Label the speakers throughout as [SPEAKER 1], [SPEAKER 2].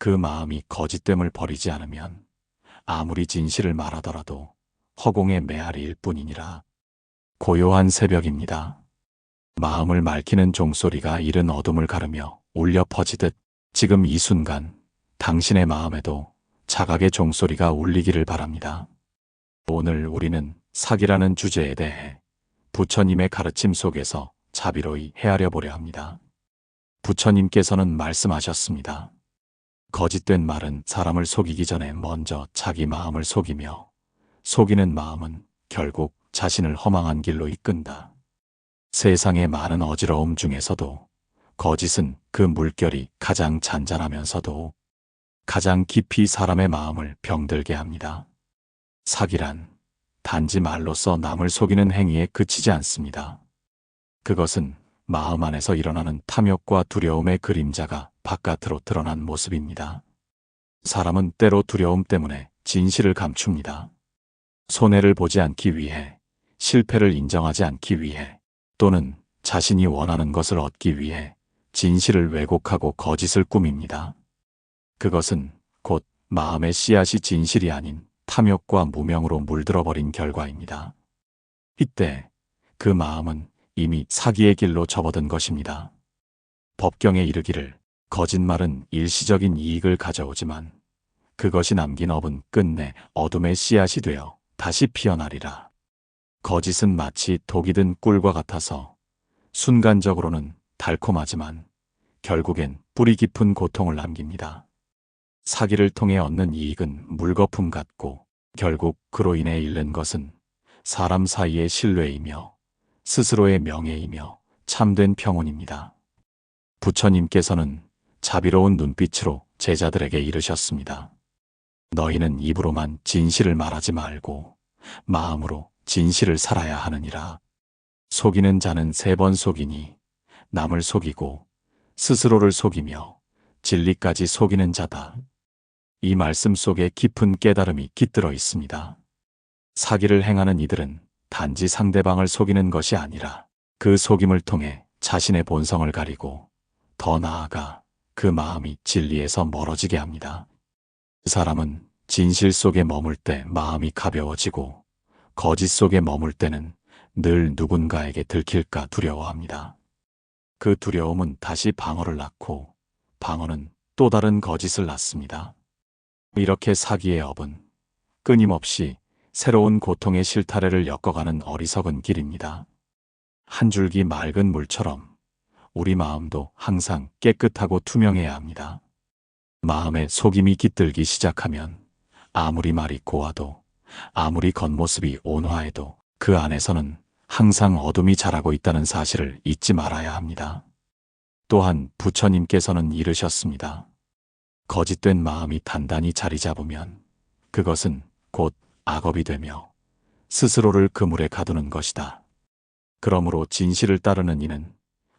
[SPEAKER 1] 그 마음이 거짓됨을 버리지 않으면 아무리 진실을 말하더라도 허공의 메아리일 뿐이니라. 고요한 새벽입니다. 마음을 말키는 종소리가 이른 어둠을 가르며 울려 퍼지듯 지금 이 순간 당신의 마음에도 자각의 종소리가 울리기를 바랍니다. 오늘 우리는 사기라는 주제에 대해 부처님의 가르침 속에서 자비로이 헤아려 보려 합니다. 부처님께서는 말씀하셨습니다. 거짓된 말은 사람을 속이기 전에 먼저 자기 마음을 속이며 속이는 마음은 결국 자신을 허망한 길로 이끈다. 세상의 많은 어지러움 중에서도 거짓은 그 물결이 가장 잔잔하면서도 가장 깊이 사람의 마음을 병들게 합니다. 사기란 단지 말로써 남을 속이는 행위에 그치지 않습니다. 그것은 마음 안에서 일어나는 탐욕과 두려움의 그림자가 바깥으로 드러난 모습입니다. 사람은 때로 두려움 때문에 진실을 감춥니다. 손해를 보지 않기 위해, 실패를 인정하지 않기 위해, 또는 자신이 원하는 것을 얻기 위해 진실을 왜곡하고 거짓을 꾸밉니다. 그것은 곧 마음의 씨앗이 진실이 아닌 탐욕과 무명으로 물들어버린 결과입니다. 이때 그 마음은 이미 사기의 길로 접어든 것입니다. 법경에 이르기를 거짓말은 일시적인 이익을 가져오지만 그것이 남긴 업은 끝내 어둠의 씨앗이 되어 다시 피어나리라. 거짓은 마치 독이 든 꿀과 같아서 순간적으로는 달콤하지만 결국엔 뿌리 깊은 고통을 남깁니다. 사기를 통해 얻는 이익은 물거품 같고 결국 그로 인해 잃는 것은 사람 사이의 신뢰이며 스스로의 명예이며 참된 평온입니다. 부처님께서는 자비로운 눈빛으로 제자들에게 이르셨습니다. 너희는 입으로만 진실을 말하지 말고 마음으로 진실을 살아야 하느니라. 속이는 자는 세 번 속이니 남을 속이고 스스로를 속이며 진리까지 속이는 자다. 이 말씀 속에 깊은 깨달음이 깃들어 있습니다. 사기를 행하는 이들은 단지 상대방을 속이는 것이 아니라 그 속임을 통해 자신의 본성을 가리고 더 나아가 그 마음이 진리에서 멀어지게 합니다. 그 사람은 진실 속에 머물 때 마음이 가벼워지고 거짓 속에 머물 때는 늘 누군가에게 들킬까 두려워합니다. 그 두려움은 다시 방어를 낳고 방어는 또 다른 거짓을 낳습니다. 이렇게 사기의 업은 끊임없이 새로운 고통의 실타래를 엮어가는 어리석은 길입니다. 한 줄기 맑은 물처럼 우리 마음도 항상 깨끗하고 투명해야 합니다. 마음에 속임이 깃들기 시작하면 아무리 말이 고와도 아무리 겉모습이 온화해도 그 안에서는 항상 어둠이 자라고 있다는 사실을 잊지 말아야 합니다. 또한 부처님께서는 이르셨습니다. 거짓된 마음이 단단히 자리 잡으면 그것은 곧 악업이 되며 스스로를 그물에 가두는 것이다. 그러므로 진실을 따르는 이는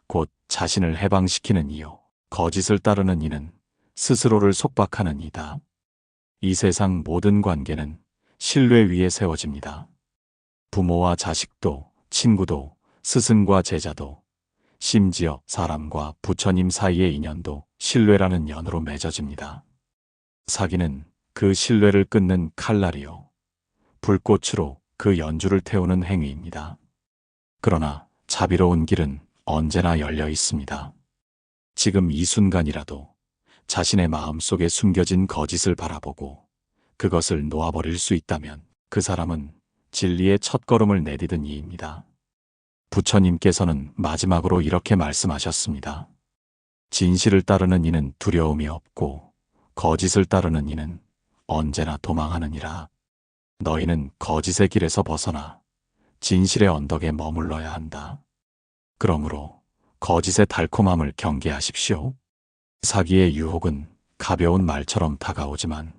[SPEAKER 1] 곧 자신을 해방시키는 이요. 거짓을 따르는 이는 스스로를 속박하는 이다. 이 세상 모든 관계는 신뢰 위에 세워집니다. 부모와 자식도, 친구도, 스승과 제자도, 심지어 사람과 부처님 사이의 인연도 신뢰라는 연으로 맺어집니다. 사기는 그 신뢰를 끊는 칼날이요. 불꽃으로 그 연주를 태우는 행위입니다. 그러나 자비로운 길은 언제나 열려 있습니다. 지금 이 순간이라도 자신의 마음 속에 숨겨진 거짓을 바라보고 그것을 놓아버릴 수 있다면 그 사람은 진리의 첫걸음을 내디든 이입니다. 부처님께서는 마지막으로 이렇게 말씀하셨습니다. 진실을 따르는 이는 두려움이 없고 거짓을 따르는 이는 언제나 도망하느니라. 너희는 거짓의 길에서 벗어나 진실의 언덕에 머물러야 한다. 그러므로 거짓의 달콤함을 경계하십시오. 사기의 유혹은 가벼운 말처럼 다가오지만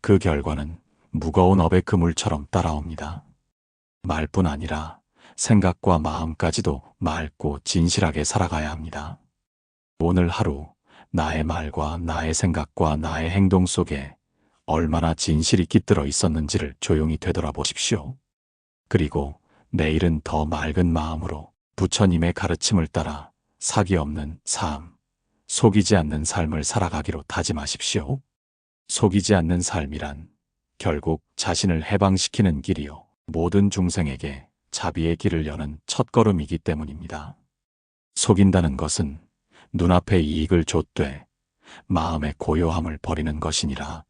[SPEAKER 1] 그 결과는 무거운 업의 그물처럼 따라옵니다. 말뿐 아니라 생각과 마음까지도 맑고 진실하게 살아가야 합니다. 오늘 하루 나의 말과 나의 생각과 나의 행동 속에 얼마나 진실이 깃들어 있었는지를 조용히 되돌아보십시오. 그리고 내일은 더 맑은 마음으로 부처님의 가르침을 따라 사기 없는 삶, 속이지 않는 삶을 살아가기로 다짐하십시오. 속이지 않는 삶이란 결국 자신을 해방시키는 길이요. 모든 중생에게 자비의 길을 여는 첫걸음이기 때문입니다. 속인다는 것은 눈앞에 이익을 줬되 마음의 고요함을 버리는 것이니라.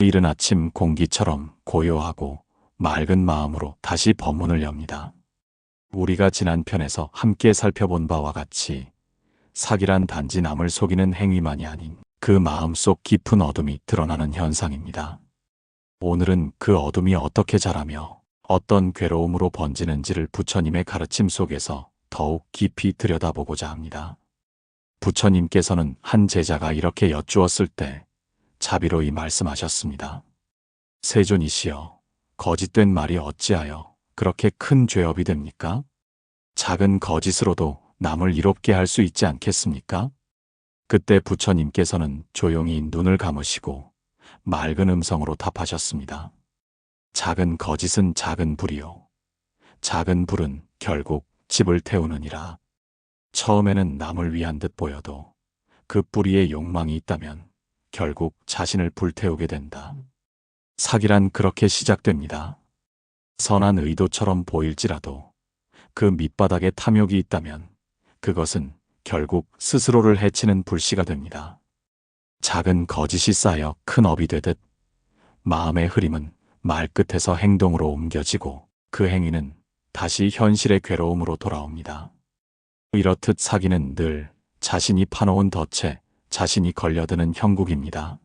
[SPEAKER 1] 이른 아침 공기처럼 고요하고 맑은 마음으로 다시 법문을 엽니다. 우리가 지난 편에서 함께 살펴본 바와 같이 사기란 단지 남을 속이는 행위만이 아닌 그 마음속 깊은 어둠이 드러나는 현상입니다. 오늘은 그 어둠이 어떻게 자라며 어떤 괴로움으로 번지는지를 부처님의 가르침 속에서 더욱 깊이 들여다보고자 합니다. 부처님께서는 한 제자가 이렇게 여쭈었을 때 자비로이 말씀하셨습니다. 세존이시여, 거짓된 말이 어찌하여 그렇게 큰 죄업이 됩니까? 작은 거짓으로도 남을 이롭게 할 수 있지 않겠습니까? 그때 부처님께서는 조용히 눈을 감으시고 맑은 음성으로 답하셨습니다. 작은 거짓은 작은 불이요. 작은 불은 결국 집을 태우느니라. 처음에는 남을 위한 듯 보여도 그 뿌리에 욕망이 있다면 결국 자신을 불태우게 된다. 사기란 그렇게 시작됩니다. 선한 의도처럼 보일지라도 그 밑바닥에 탐욕이 있다면 그것은 결국 스스로를 해치는 불씨가 됩니다. 작은 거짓이 쌓여 큰 업이 되듯 마음의 흐림은 말끝에서 행동으로 옮겨지고 그 행위는 다시 현실의 괴로움으로 돌아옵니다. 이렇듯 사기는 늘 자신이 파놓은 덫에 자신이 걸려드는 형국입니다.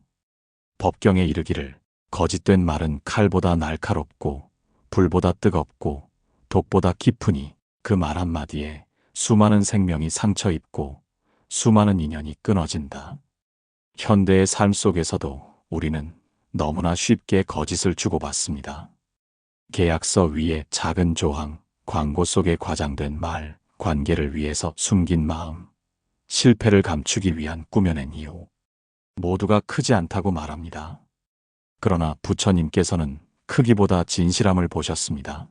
[SPEAKER 1] 법경에 이르기를 거짓된 말은 칼보다 날카롭고 불보다 뜨겁고 독보다 깊으니 그 말 한마디에 수많은 생명이 상처 입고 수많은 인연이 끊어진다. 현대의 삶 속에서도 우리는 너무나 쉽게 거짓을 주고받습니다. 계약서 위에 작은 조항, 광고 속에 과장된 말, 관계를 위해서 숨긴 마음, 실패를 감추기 위한 꾸며낸 이유. 모두가 크지 않다고 말합니다. 그러나 부처님께서는 크기보다 진실함을 보셨습니다.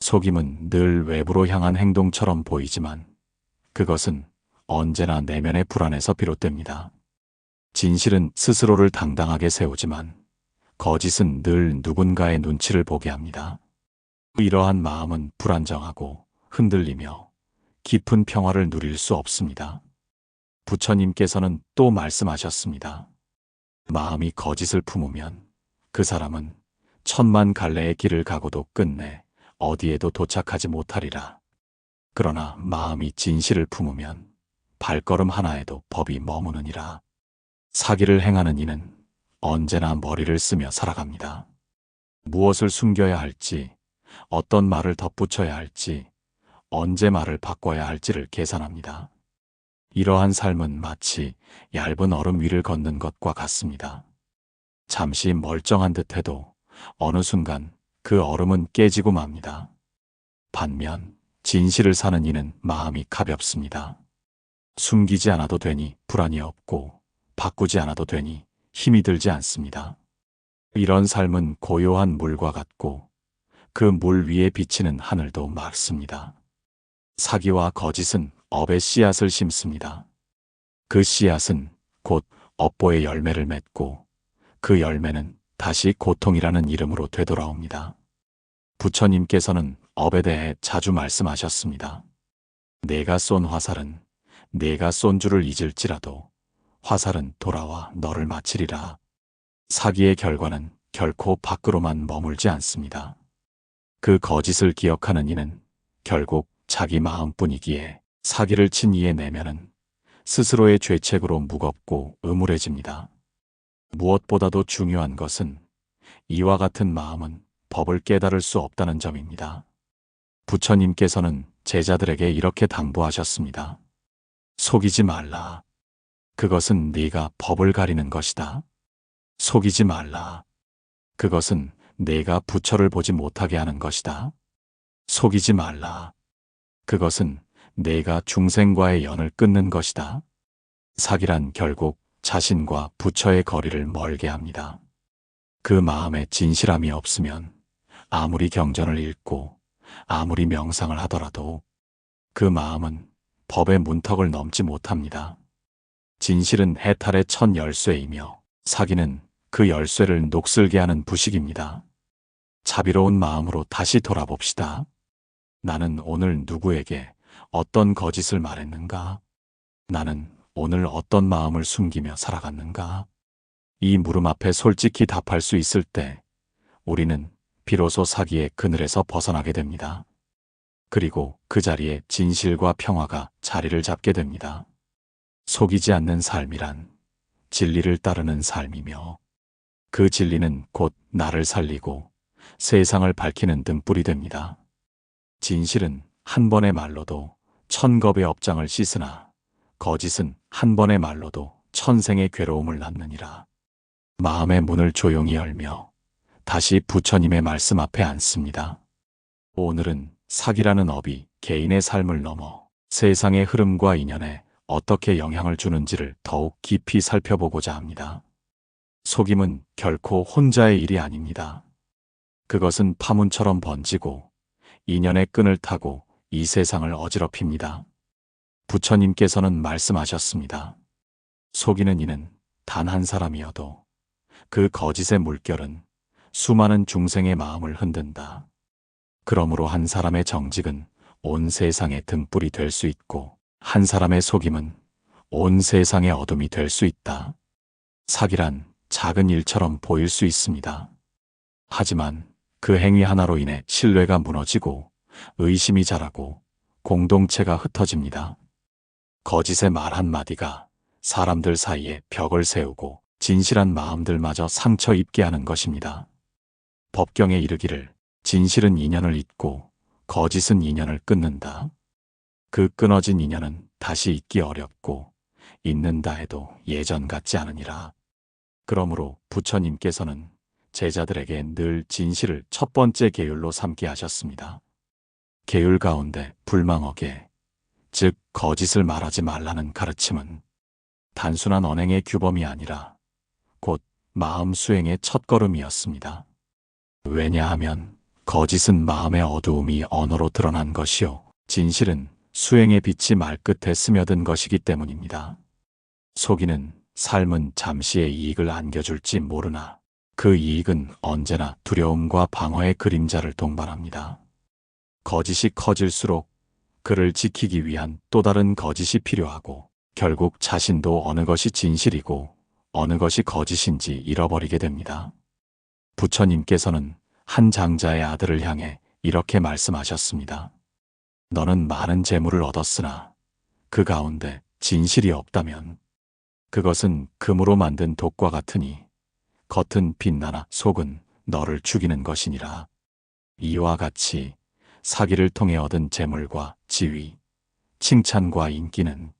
[SPEAKER 1] 속임은 늘 외부로 향한 행동처럼 보이지만 그것은 언제나 내면의 불안에서 비롯됩니다. 진실은 스스로를 당당하게 세우지만 거짓은 늘 누군가의 눈치를 보게 합니다. 이러한 마음은 불안정하고 흔들리며 깊은 평화를 누릴 수 없습니다. 부처님께서는 또 말씀하셨습니다. 마음이 거짓을 품으면 그 사람은 천만 갈래의 길을 가고도 끝내 어디에도 도착하지 못하리라. 그러나 마음이 진실을 품으면 발걸음 하나에도 법이 머무느니라. 사기를 행하는 이는 언제나 머리를 쓰며 살아갑니다. 무엇을 숨겨야 할지, 어떤 말을 덧붙여야 할지, 언제 말을 바꿔야 할지를 계산합니다. 이러한 삶은 마치 얇은 얼음 위를 걷는 것과 같습니다. 잠시 멀쩡한 듯 해도 어느 순간 그 얼음은 깨지고 맙니다. 반면 진실을 사는 이는 마음이 가볍습니다. 숨기지 않아도 되니 불안이 없고 바꾸지 않아도 되니 힘이 들지 않습니다. 이런 삶은 고요한 물과 같고 그 물 위에 비치는 하늘도 맑습니다. 사기와 거짓은 업의 씨앗을 심습니다. 그 씨앗은 곧 업보의 열매를 맺고 그 열매는 다시 고통이라는 이름으로 되돌아옵니다. 부처님께서는 업에 대해 자주 말씀하셨습니다. 내가 쏜 화살은 내가 쏜 줄을 잊을지라도 화살은 돌아와 너를 마치리라. 사기의 결과는 결코 밖으로만 머물지 않습니다. 그 거짓을 기억하는 이는 결국 자기 마음뿐이기에 사기를 친 이의 내면은 스스로의 죄책으로 무겁고 음울해집니다. 무엇보다도 중요한 것은 이와 같은 마음은 법을 깨달을 수 없다는 점입니다. 부처님께서는 제자들에게 이렇게 당부하셨습니다. 속이지 말라. 그것은 네가 법을 가리는 것이다. 속이지 말라. 그것은 내가 부처를 보지 못하게 하는 것이다. 속이지 말라. 그것은 내가 중생과의 연을 끊는 것이다. 사기란 결국 자신과 부처의 거리를 멀게 합니다. 그 마음에 진실함이 없으면 아무리 경전을 읽고 아무리 명상을 하더라도 그 마음은 법의 문턱을 넘지 못합니다. 진실은 해탈의 첫 열쇠이며 사기는 그 열쇠를 녹슬게 하는 부식입니다. 자비로운 마음으로 다시 돌아봅시다. 나는 오늘 누구에게 어떤 거짓을 말했는가? 나는 오늘 어떤 마음을 숨기며 살아갔는가? 이 물음 앞에 솔직히 답할 수 있을 때 우리는 비로소 사기의 그늘에서 벗어나게 됩니다. 그리고 그 자리에 진실과 평화가 자리를 잡게 됩니다. 속이지 않는 삶이란 진리를 따르는 삶이며 그 진리는 곧 나를 살리고 세상을 밝히는 등불이 됩니다. 진실은 한 번의 말로도 천겁의 업장을 씻으나 거짓은 한 번의 말로도 천생의 괴로움을 낳느니라. 마음의 문을 조용히 열며 다시 부처님의 말씀 앞에 앉습니다. 오늘은 사기라는 업이 개인의 삶을 넘어 세상의 흐름과 인연에 어떻게 영향을 주는지를 더욱 깊이 살펴보고자 합니다. 속임은 결코 혼자의 일이 아닙니다. 그것은 파문처럼 번지고 인연의 끈을 타고 이 세상을 어지럽힙니다. 부처님께서는 말씀하셨습니다. 속이는 이는 단 한 사람이어도 그 거짓의 물결은 수많은 중생의 마음을 흔든다. 그러므로 한 사람의 정직은 온 세상의 등불이 될 수 있고 한 사람의 속임은 온 세상의 어둠이 될 수 있다. 사기란 작은 일처럼 보일 수 있습니다. 하지만 그 행위 하나로 인해 신뢰가 무너지고 의심이 자라고 공동체가 흩어집니다. 거짓의 말 한마디가 사람들 사이에 벽을 세우고 진실한 마음들마저 상처 입게 하는 것입니다. 법경에 이르기를 진실은 인연을 잇고 거짓은 인연을 끊는다. 그 끊어진 인연은 다시 잇기 어렵고 잇는다 해도 예전 같지 않으니라. 그러므로 부처님께서는 제자들에게 늘 진실을 첫 번째 계율로 삼게 하셨습니다. 계율 가운데 불망하게, 즉 거짓을 말하지 말라는 가르침은 단순한 언행의 규범이 아니라 곧 마음 수행의 첫걸음이었습니다. 왜냐하면 거짓은 마음의 어두움이 언어로 드러난 것이요. 진실은 수행의 빛이 말끝에 스며든 것이기 때문입니다. 속이는 삶은 잠시의 이익을 안겨줄지 모르나 그 이익은 언제나 두려움과 방어의 그림자를 동반합니다. 거짓이 커질수록 그를 지키기 위한 또 다른 거짓이 필요하고 결국 자신도 어느 것이 진실이고 어느 것이 거짓인지 잃어버리게 됩니다. 부처님께서는 한 장자의 아들을 향해 이렇게 말씀하셨습니다. 너는 많은 재물을 얻었으나 그 가운데 진실이 없다면 그것은 금으로 만든 독과 같으니 겉은 빛나나 속은 너를 죽이는 것이니라. 이와 같이 사기를 통해 얻은 재물과 지위, 칭찬과 인기는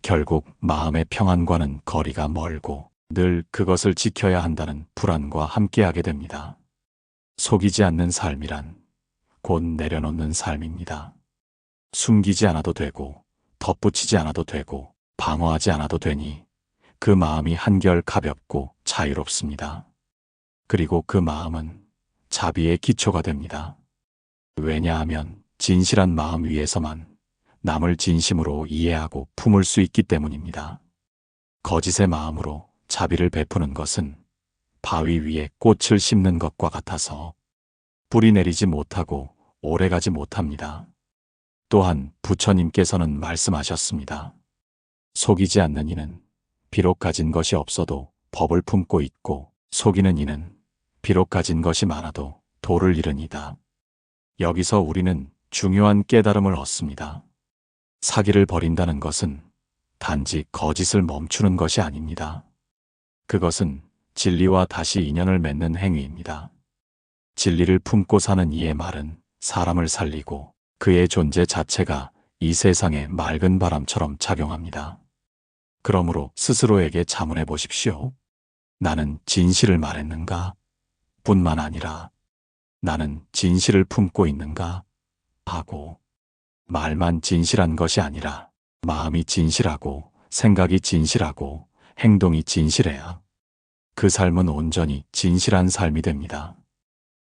[SPEAKER 1] 결국 마음의 평안과는 거리가 멀고 늘 그것을 지켜야 한다는 불안과 함께하게 됩니다. 속이지 않는 삶이란 곧 내려놓는 삶입니다. 숨기지 않아도 되고 덧붙이지 않아도 되고 방어하지 않아도 되니 그 마음이 한결 가볍고 자유롭습니다. 그리고 그 마음은 자비의 기초가 됩니다. 왜냐하면 진실한 마음 위에서만 남을 진심으로 이해하고 품을 수 있기 때문입니다. 거짓의 마음으로 자비를 베푸는 것은 바위 위에 꽃을 심는 것과 같아서 뿌리 내리지 못하고 오래가지 못합니다. 또한 부처님께서는 말씀하셨습니다. 속이지 않는 이는 비록 가진 것이 없어도 법을 품고 있고 속이는 이는 비록 가진 것이 많아도 도를 잃으니다. 여기서 우리는 중요한 깨달음을 얻습니다. 사기를 버린다는 것은 단지 거짓을 멈추는 것이 아닙니다. 그것은 진리와 다시 인연을 맺는 행위입니다. 진리를 품고 사는 이의 말은 사람을 살리고 그의 존재 자체가 이 세상에 맑은 바람처럼 작용합니다. 그러므로 스스로에게 자문해 보십시오. 나는 진실을 말했는가? 뿐만 아니라 나는 진실을 품고 있는가? 하고 말만 진실한 것이 아니라 마음이 진실하고 생각이 진실하고 행동이 진실해야 그 삶은 온전히 진실한 삶이 됩니다.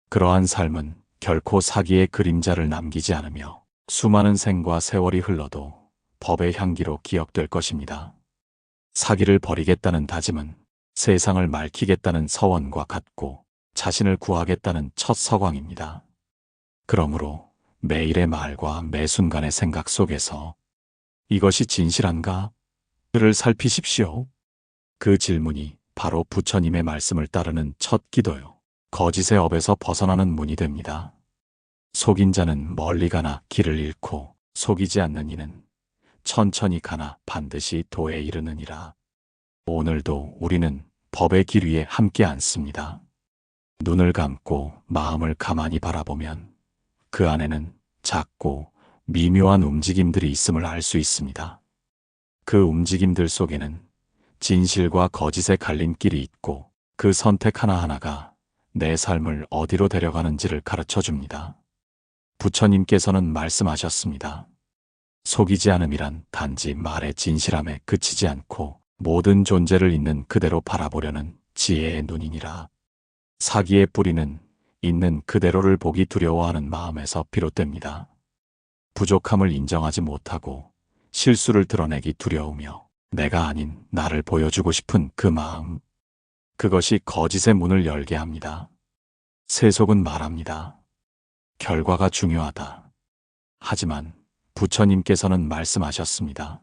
[SPEAKER 1] 그러한 삶은 결코 사기의 그림자를 남기지 않으며 수많은 생과 세월이 흘러도 법의 향기로 기억될 것입니다. 사기를 버리겠다는 다짐은 세상을 맑히겠다는 서원과 같고 자신을 구하겠다는 첫 서광입니다. 그러므로 매일의 말과 매 순간의 생각 속에서 이것이 진실한가? 를 살피십시오. 그 질문이 바로 부처님의 말씀을 따르는 첫 기도요. 거짓의 업에서 벗어나는 문이 됩니다. 속인 자는 멀리 가나 길을 잃고 속이지 않는 이는 천천히 가나 반드시 도에 이르느니라. 오늘도 우리는 법의 길 위에 함께 앉습니다. 눈을 감고 마음을 가만히 바라보면 그 안에는 작고 미묘한 움직임들이 있음을 알 수 있습니다. 그 움직임들 속에는 진실과 거짓의 갈림길이 있고 그 선택 하나하나가 내 삶을 어디로 데려가는지를 가르쳐 줍니다. 부처님께서는 말씀하셨습니다. 속이지 않음이란 단지 말의 진실함에 그치지 않고 모든 존재를 있는 그대로 바라보려는 지혜의 눈이니라. 사기의 뿌리는 있는 그대로를 보기 두려워하는 마음에서 비롯됩니다. 부족함을 인정하지 못하고 실수를 드러내기 두려우며 내가 아닌 나를 보여주고 싶은 그 마음. 그것이 거짓의 문을 열게 합니다. 세속은 말합니다. 결과가 중요하다. 하지만 부처님께서는 말씀하셨습니다.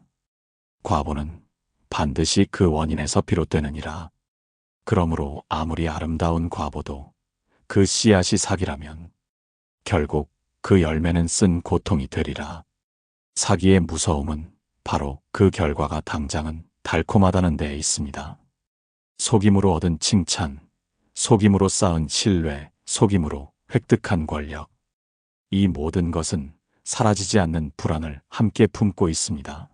[SPEAKER 1] 과보는 반드시 그 원인에서 비롯되느니라. 그러므로 아무리 아름다운 과보도 그 씨앗이 사기라면 결국 그 열매는 쓴 고통이 되리라. 사기의 무서움은 바로 그 결과가 당장은 달콤하다는 데에 있습니다. 속임으로 얻은 칭찬, 속임으로 쌓은 신뢰, 속임으로 획득한 권력. 이 모든 것은 사라지지 않는 불안을 함께 품고 있습니다.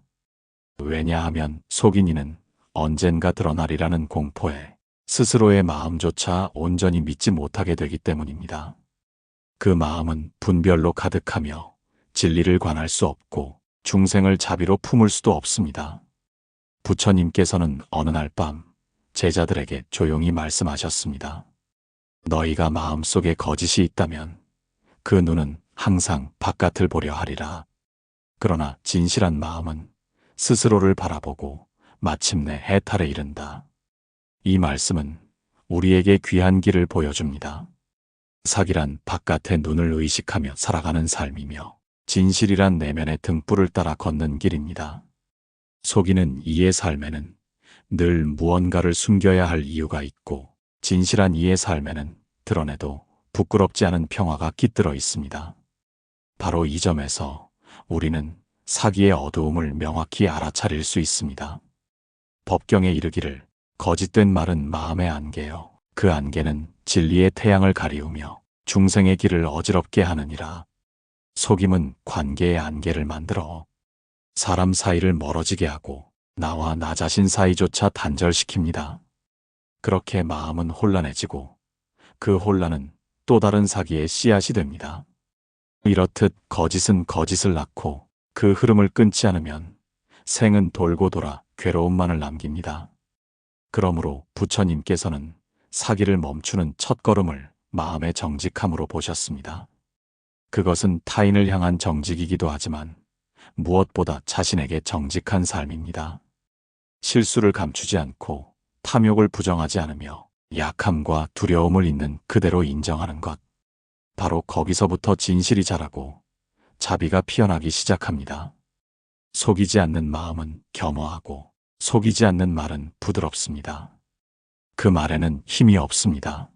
[SPEAKER 1] 왜냐하면 속인 이는 언젠가 드러나리라는 공포에 스스로의 마음조차 온전히 믿지 못하게 되기 때문입니다. 그 마음은 분별로 가득하며 진리를 관할 수 없고 중생을 자비로 품을 수도 없습니다. 부처님께서는 어느 날 밤 제자들에게 조용히 말씀하셨습니다. 너희가 마음속에 거짓이 있다면 그 눈은 항상 바깥을 보려 하리라. 그러나 진실한 마음은 스스로를 바라보고 마침내 해탈에 이른다. 이 말씀은 우리에게 귀한 길을 보여줍니다. 사기란 바깥의 눈을 의식하며 살아가는 삶이며 진실이란 내면의 등불을 따라 걷는 길입니다. 속이는 이의 삶에는 늘 무언가를 숨겨야 할 이유가 있고 진실한 이의 삶에는 드러내도 부끄럽지 않은 평화가 깃들어 있습니다. 바로 이 점에서 우리는 사기의 어두움을 명확히 알아차릴 수 있습니다. 법경에 이르기를 거짓된 말은 마음의 안개요. 그 안개는 진리의 태양을 가리우며 중생의 길을 어지럽게 하느니라. 속임은 관계의 안개를 만들어 사람 사이를 멀어지게 하고 나와 나 자신 사이조차 단절시킵니다. 그렇게 마음은 혼란해지고 그 혼란은 또 다른 사기의 씨앗이 됩니다. 이렇듯 거짓은 거짓을 낳고 그 흐름을 끊지 않으면 생은 돌고 돌아 괴로움만을 남깁니다. 그러므로 부처님께서는 사기를 멈추는 첫걸음을 마음의 정직함으로 보셨습니다. 그것은 타인을 향한 정직이기도 하지만 무엇보다 자신에게 정직한 삶입니다. 실수를 감추지 않고 탐욕을 부정하지 않으며 약함과 두려움을 있는 그대로 인정하는 것. 바로 거기서부터 진실이 자라고 자비가 피어나기 시작합니다. 속이지 않는 마음은 겸허하고 속이지 않는 말은 부드럽습니다. 그 말에는 힘이 없습니다.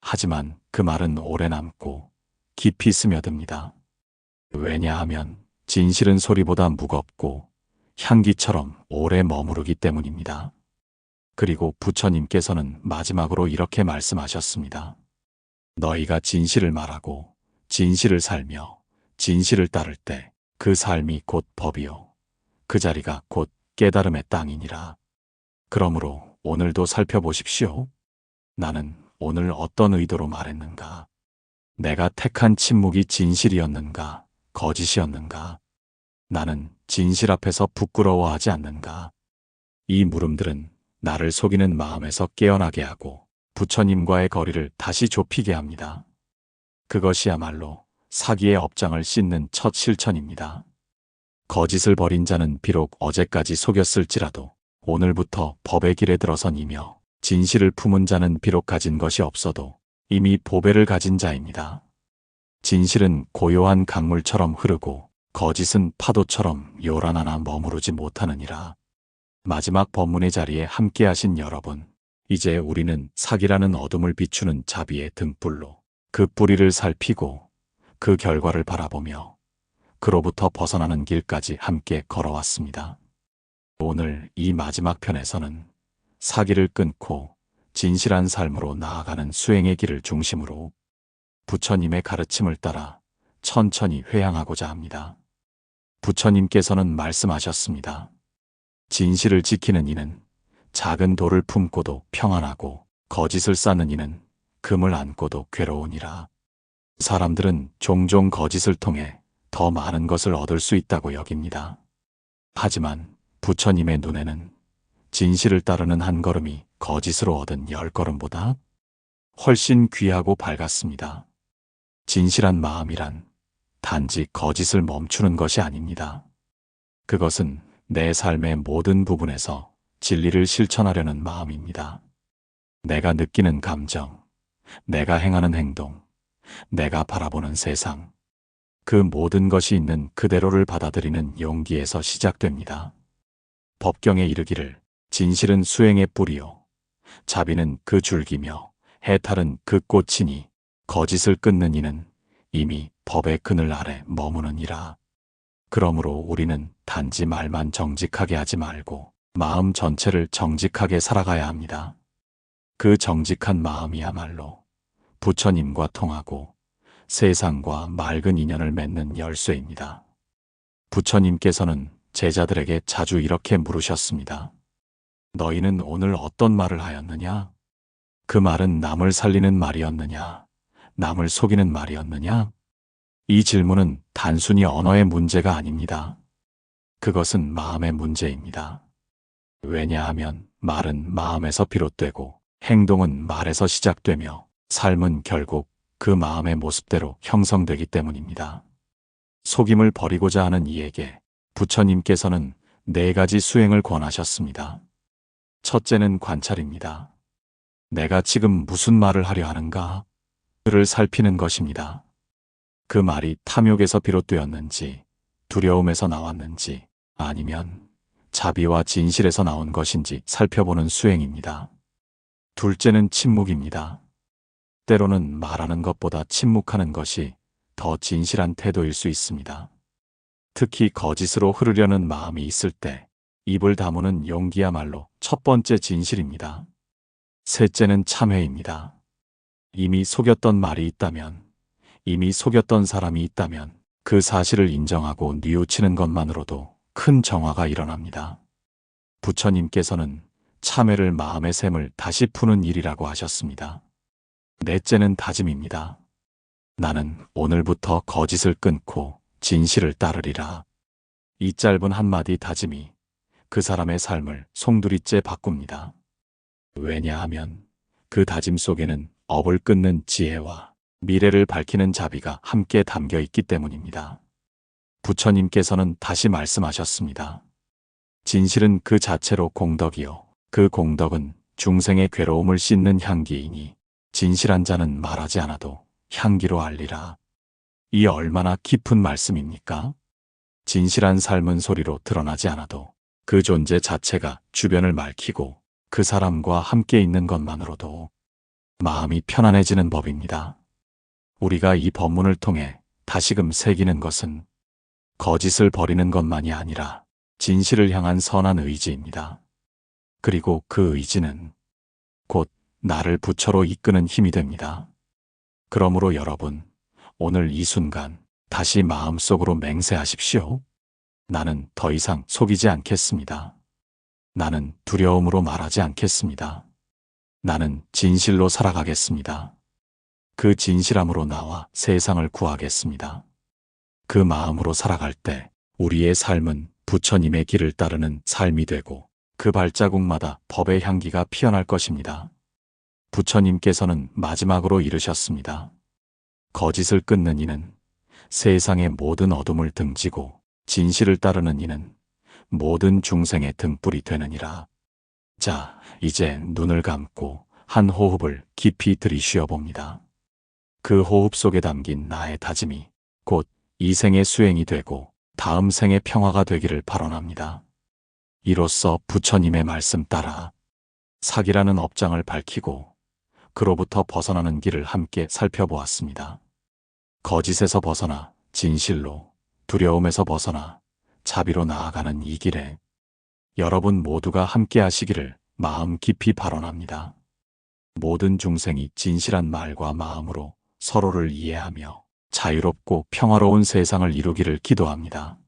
[SPEAKER 1] 하지만 그 말은 오래 남고 깊이 스며듭니다. 왜냐하면 진실은 소리보다 무겁고 향기처럼 오래 머무르기 때문입니다. 그리고 부처님께서는 마지막으로 이렇게 말씀하셨습니다. 너희가 진실을 말하고 진실을 살며 진실을 따를 때 그 삶이 곧 법이요. 그 자리가 곧 깨달음의 땅이니라. 그러므로 오늘도 살펴보십시오. 나는 오늘 어떤 의도로 말했는가? 내가 택한 침묵이 진실이었는가? 거짓이었는가? 나는 진실 앞에서 부끄러워하지 않는가? 이 물음들은 나를 속이는 마음에서 깨어나게 하고 부처님과의 거리를 다시 좁히게 합니다. 그것이야말로 사기의 업장을 씻는 첫 실천입니다. 거짓을 버린 자는 비록 어제까지 속였을지라도 오늘부터 법의 길에 들어선 이며 진실을 품은 자는 비록 가진 것이 없어도 이미 보배를 가진 자입니다. 진실은 고요한 강물처럼 흐르고 거짓은 파도처럼 요란하나 머무르지 못하느니라. 마지막 법문의 자리에 함께 하신 여러분, 이제 우리는 사기라는 어둠을 비추는 자비의 등불로 그 뿌리를 살피고 그 결과를 바라보며 그로부터 벗어나는 길까지 함께 걸어왔습니다. 오늘 이 마지막 편에서는 사기를 끊고 진실한 삶으로 나아가는 수행의 길을 중심으로 부처님의 가르침을 따라 천천히 회양하고자 합니다. 부처님께서는 말씀하셨습니다. 진실을 지키는 이는 작은 돌을 품고도 평안하고 거짓을 쌓는 이는 금을 안고도 괴로우니라. 사람들은 종종 거짓을 통해 더 많은 것을 얻을 수 있다고 여깁니다. 하지만 부처님의 눈에는 진실을 따르는 한 걸음이 거짓으로 얻은 열 걸음보다 훨씬 귀하고 밝았습니다. 진실한 마음이란 단지 거짓을 멈추는 것이 아닙니다. 그것은 내 삶의 모든 부분에서 진리를 실천하려는 마음입니다. 내가 느끼는 감정, 내가 행하는 행동, 내가 바라보는 세상, 그 모든 것이 있는 그대로를 받아들이는 용기에서 시작됩니다. 법경에 이르기를 진실은 수행의 뿌리요. 자비는 그 줄기며 해탈은 그 꽃이니 거짓을 끊는 이는 이미 법의 그늘 아래 머무느니라. 그러므로 우리는 단지 말만 정직하게 하지 말고 마음 전체를 정직하게 살아가야 합니다. 그 정직한 마음이야말로 부처님과 통하고 세상과 맑은 인연을 맺는 열쇠입니다. 부처님께서는 제자들에게 자주 이렇게 물으셨습니다. 너희는 오늘 어떤 말을 하였느냐? 그 말은 남을 살리는 말이었느냐? 남을 속이는 말이었느냐? 이 질문은 단순히 언어의 문제가 아닙니다. 그것은 마음의 문제입니다. 왜냐하면 말은 마음에서 비롯되고 행동은 말에서 시작되며 삶은 결국 그 마음의 모습대로 형성되기 때문입니다. 속임을 버리고자 하는 이에게 부처님께서는 네 가지 수행을 권하셨습니다. 첫째는 관찰입니다. 내가 지금 무슨 말을 하려 하는가? 그를 살피는 것입니다. 그 말이 탐욕에서 비롯되었는지, 두려움에서 나왔는지, 아니면 자비와 진실에서 나온 것인지 살펴보는 수행입니다. 둘째는 침묵입니다. 때로는 말하는 것보다 침묵하는 것이 더 진실한 태도일 수 있습니다. 특히 거짓으로 흐르려는 마음이 있을 때 입을 다무는 용기야말로 첫 번째 진실입니다. 셋째는 참회입니다. 이미 속였던 말이 있다면, 이미 속였던 사람이 있다면 그 사실을 인정하고 뉘우치는 것만으로도 큰 정화가 일어납니다. 부처님께서는 참회를 마음의 샘을 다시 푸는 일이라고 하셨습니다. 넷째는 다짐입니다. 나는 오늘부터 거짓을 끊고 진실을 따르리라. 이 짧은 한마디 다짐이 그 사람의 삶을 송두리째 바꿉니다. 왜냐하면 그 다짐 속에는 업을 끊는 지혜와 미래를 밝히는 자비가 함께 담겨 있기 때문입니다. 부처님께서는 다시 말씀하셨습니다. 진실은 그 자체로 공덕이요. 그 공덕은 중생의 괴로움을 씻는 향기이니 진실한 자는 말하지 않아도 향기로 알리라. 이 얼마나 깊은 말씀입니까? 진실한 삶은 소리로 드러나지 않아도 그 존재 자체가 주변을 말키고 그 사람과 함께 있는 것만으로도 마음이 편안해지는 법입니다. 우리가 이 법문을 통해 다시금 새기는 것은 거짓을 버리는 것만이 아니라 진실을 향한 선한 의지입니다. 그리고 그 의지는 곧 나를 부처로 이끄는 힘이 됩니다. 그러므로 여러분, 오늘 이 순간 다시 마음속으로 맹세하십시오. 나는 더 이상 속이지 않겠습니다. 나는 두려움으로 말하지 않겠습니다. 나는 진실로 살아가겠습니다. 그 진실함으로 나와 세상을 구하겠습니다. 그 마음으로 살아갈 때 우리의 삶은 부처님의 길을 따르는 삶이 되고 그 발자국마다 법의 향기가 피어날 것입니다. 부처님께서는 마지막으로 이르셨습니다. 거짓을 끊는 이는 세상의 모든 어둠을 등지고 진실을 따르는 이는 모든 중생의 등불이 되느니라. 자, 이제 눈을 감고 한 호흡을 깊이 들이쉬어 봅니다. 그 호흡 속에 담긴 나의 다짐이 곧 이 생의 수행이 되고 다음 생의 평화가 되기를 발언합니다. 이로써 부처님의 말씀 따라 사기라는 업장을 밝히고 그로부터 벗어나는 길을 함께 살펴보았습니다. 거짓에서 벗어나 진실로, 두려움에서 벗어나 자비로 나아가는 이 길에 여러분 모두가 함께 하시기를 마음 깊이 발언합니다. 모든 중생이 진실한 말과 마음으로 서로를 이해하며 자유롭고 평화로운 세상을 이루기를 기도합니다.